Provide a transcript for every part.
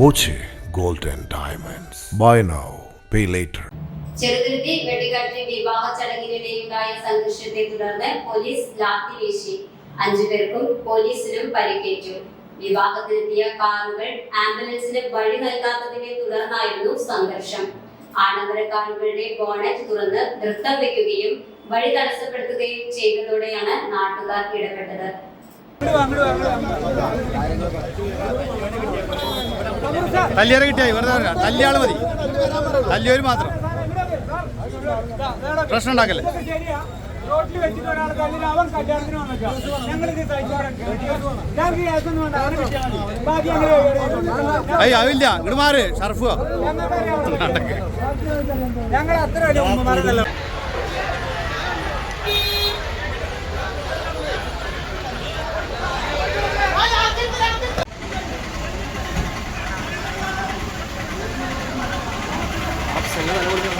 Boche gold and Diamonds. Buy now, pay later. ചെറുതുരുത്തി വെട്ടിക്കാട്ടിലെ വിവാഹ ചടങ്ങിനിടെയുണ്ടായ സംഘർഷത്തെ തുടർന്ന് പോലീസ് ലാത്തി വീശി. അഞ്ചുപേർക്കും പോലീസിനും പരിക്കേറ്റു. വിവാഹത്തിനെത്തിയ കാറുകൾ ആംബുലൻസിന് വഴി നൽകാത്തതിനെ തുടർന്നായിരുന്നു സംഘർഷം. ആഡംബര കാറുകളുടെ ബോണറ്റ് തുറന്ന് നൃത്തം വെക്കുകയും വഴി തടസ്സപ്പെടുത്തുകയും ചെയ്തതോടെയാണ് നാട്ടുകാർ ഇടപെട്ടത്. തല്ലിയാരെ കിട്ടിയായി വെറുതെ. തല്ലിയാൾ മതി. തല്ലിയൊരു മാത്രം. പ്രശ്നം ഉണ്ടാക്കല്ലേ? റോട്ടിൽ വെച്ചിട്ട് ഒരാൾ തല്ലിൽ അവൻ അയ്യ ഇങ്ങോട്ട് മാറ് ഷർഫ് ഞങ്ങൾ അത്ര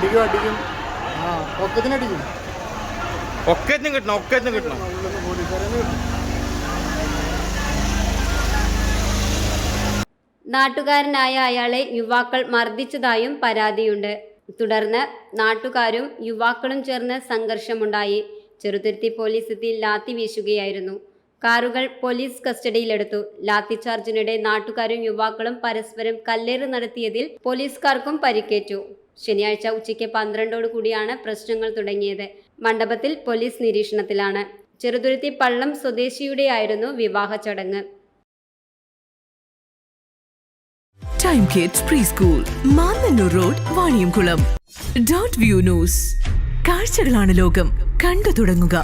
അടിക്കും അടിക്കും. ആ ഒക്കത്തിനടിക്കും ഒക്കത്തിനും കിട്ടണം ഒക്കത്തിനും കിട്ടണം. നാട്ടുകാരനായ അയാളെ യുവാക്കൾ മർദ്ദിച്ചതായും പരാതിയുണ്ട്. തുടർന്ന് നാട്ടുകാരും യുവാക്കളും ചേർന്ന് സംഘർഷമുണ്ടായി. ചെറുതുരുത്തി പോലീസ് എത്തി ലാത്തി വീശുകയായിരുന്നു. കാറുകൾ പോലീസ് കസ്റ്റഡിയിലെടുത്തു. ലാത്തിചാർജിനിടെ നാട്ടുകാരും യുവാക്കളും പരസ്പരം കല്ലേറ് നടത്തിയതിൽ പോലീസുകാർക്കും പരിക്കേറ്റു. ശനിയാഴ്ച ഉച്ചയ്ക്ക് പന്ത്രണ്ടോടു കൂടിയാണ് പ്രശ്നങ്ങൾ തുടങ്ങിയത്. മണ്ഡപത്തിൽ പോലീസ് നിരീക്ഷണത്തിലാണ്. ചെറുതുരുത്തി പള്ളം സ്വദേശിയുടെയായിരുന്നു വിവാഹ ചടങ്ങ്. Time kids preschool road view news കാഴ്ചകളാണ് ലോകം. കണ്ടു തുടങ്ങുക.